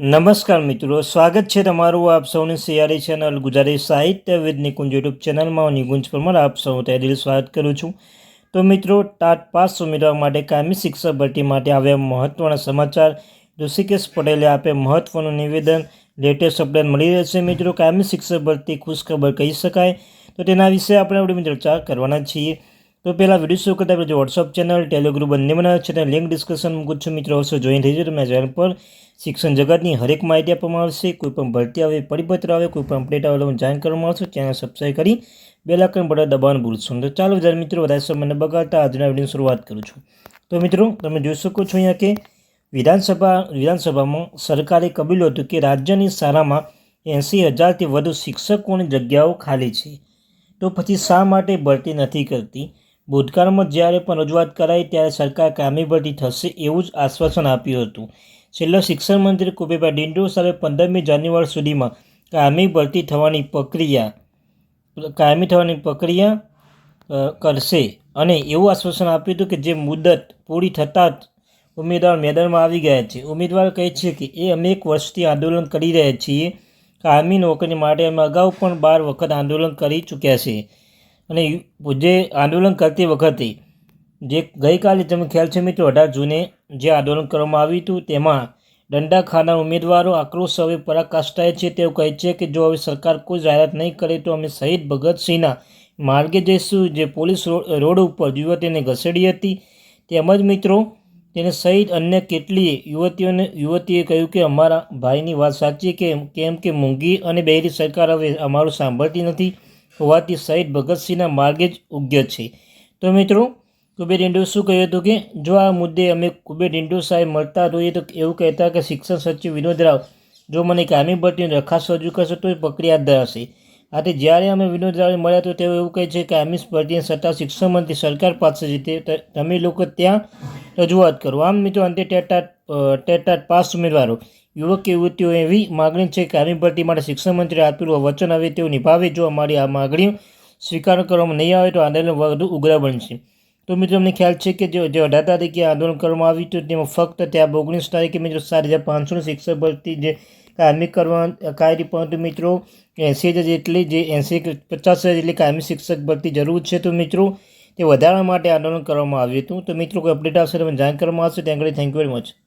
નમસ્કાર મિત્રો, સ્વાગત છે તમારું આપ સૌની સિયારી ચેનલ ગુજરાતી સાહિત્ય વિદ નિકુંજ યુટ્યુબ ચેનલમાં. હું નિકુંજ પરમાર, આપ સૌ તહેદિલ સ્વાગત કરું છું. તો મિત્રો, ટાટ પાસ ઉમેરવા માટે કાયમી શિક્ષક ભરતી માટે આવ્યા મહત્ત્વના સમાચાર. ઋષિકેશ પટેલે આપે મહત્ત્વનું નિવેદન. લેટેસ્ટ અપડેટ મળી રહેશે મિત્રો. કાયમી શિક્ષક ભરતી ખુશખબર કહી શકાય. તો તેના વિશે આપણે આપણે ચર્ચા કરવાના છીએ. તો પહેલાં વીડિયો શરૂ કરતાં જે વોટ્સઅપ ચેનલ ટેલિગ્રુપ બંને બનાવે છે, તેને લિંક ડિસ્કશન મૂકું છું. મિત્રો હશો જોઈન થઈ જશે તમને ચેનલ પર શિક્ષણ જગતની હરેક માહિતી આપવામાં આવશે. કોઈ પણ ભરતી આવે, પરિપત્ર આવે, કોઈ પણ અપડેટ આવે જાણ કરવામાં આવશે, ચેનલ સબસ્ક્રાઈબ કરી બે લાખન બધા દબાણ ભૂલશો તો ચાલો, જ્યારે મિત્રો વધારે સમયને બગાડતા, આજના વિડીયોની શરૂઆત કરું છું. તો મિત્રો, તમે જોઈ શકો છો અહીંયા કે વિધાનસભા, વિધાનસભામાં સરકારે કબૂલ્યું હતું કે રાજ્યની શાળામાં એંસી હજારથી વધુ શિક્ષકોની જગ્યાઓ ખાલી છે. તો પછી શા માટે ભરતી નથી કરતી? ભૂતકાળમાં જ્યારે પણ રજૂઆત કરાઈ ત્યારે સરકાર કામી ભરતી થશે એવું જ આશ્વાસન આપ્યું હતું. છેલ્લા શિક્ષણ મંત્રી કુબેભાઈ ડિંડો સાહેબે પંદરમી જાન્યુઆરી સુધીમાં કામી ભરતી થવાની પ્રક્રિયા કાયમી થવાની પ્રક્રિયા કરશે અને એવું આશ્વાસન આપ્યું હતું કે જે મુદત પૂરી થતાં જ ઉમેદવાર મેદાનમાં આવી ગયા છે. ઉમેદવાર કહે છે કે, એ અમે એક વર્ષથી આંદોલન કરી રહ્યા છીએ. કાયમી નોકરી માટે અમે અગાઉ પણ બાર વખત આંદોલન કરી ચૂક્યા છે અને જે આંદોલન કરતી વખતે, જે ગઈકાલે તમે ખ્યાલ છે મિત્રો, અઢાર જૂને જે આંદોલન કરવામાં આવ્યું હતું, તેમાં દંડા ખાના ઉમેદવારો આક્રોશ હવે પરાકાષ્ઠાએ છે. તેઓ કહે છે કે જો હવે સરકાર કોઈ જાહેરાત નહીં કરે તો અમે શહીદ ભગતસિંહના માર્ગે જઈશું. જે પોલીસ રોડ ઉપર યુવતીને ઘસેડી હતી. તેમજ મિત્રો, તેને સહિત અન્ય કેટલીય યુવતીઓને, યુવતીએ કહ્યું કે અમારા ભાઈની વાત સાચી કે કેમ કે મોંઘી અને બહેરી સરકાર હવે અમારું સાંભળતી નથી. હોવાથી શહીદ ભગતસિંહના માર્ગે જ ઉગ્ય છે. તો મિત્રો કુબેર ઇન્ડો શું કહ્યું હતું કે જો આ મુદ્દે અમે કુબેર ઇન્ડો સાહેબ મળતા જોઈએ તો એવું કહેતા કે શિક્ષણ સચિવ વિનોદ રાવ જો મને કામી ભરતીની દરખાસ્ત રજૂ કરશે તો એ પકડી હાથ ધરાશે. આથી જ્યારે અમે વિનોદ રાવને મળ્યા તો તેઓ એવું કહે છે કે આમી ભરતીની સત્તા શિક્ષણ મંત્રી સરકાર પાસે છે. તે તમે લોકો ત્યાં રજૂઆત કરો. આમ મિત્રો અંતે ટેટાટ અ, ટેટાટ પાસ ઉમેદવારો યુવક યુવતીઓ એવી માગણી છે કે આર્મી ભરતી માટે શિક્ષણ મંત્રી આપેલું વચન આવે તેઓ નિભાવે. જો અમારી આ માગણીઓ સ્વીકાર કરવામાં નહીં આવે તો આંદોલન વધુ ઉગ્ર બનશે. તો મિત્રો, અમને ખ્યાલ છે કે જે અઢાર તારીખે આંદોલન કરવામાં આવ્યું હતું તેમાં ફક્ત ત્યાં ઓગણીસ તારીખે મિત્રો સાત હજાર પાંચસોની શિક્ષક ભરતી જે કાયમી કરવા કાયમી પરંતુ મિત્રો એંસી હજાર જેટલી જે એંસી પચાસ હજાર જેટલી કાયમી શિક્ષક ભરતી જરૂર છે, તો મિત્રો, તે વધારવા માટે આંદોલન કરવામાં આવ્યું હતું. તો મિત્રો, કોઈ અપડેટ આવશે તો મને જાણ કરવામાં આવશે. ત્યાં આગળ થેન્ક યુ વેરી મચ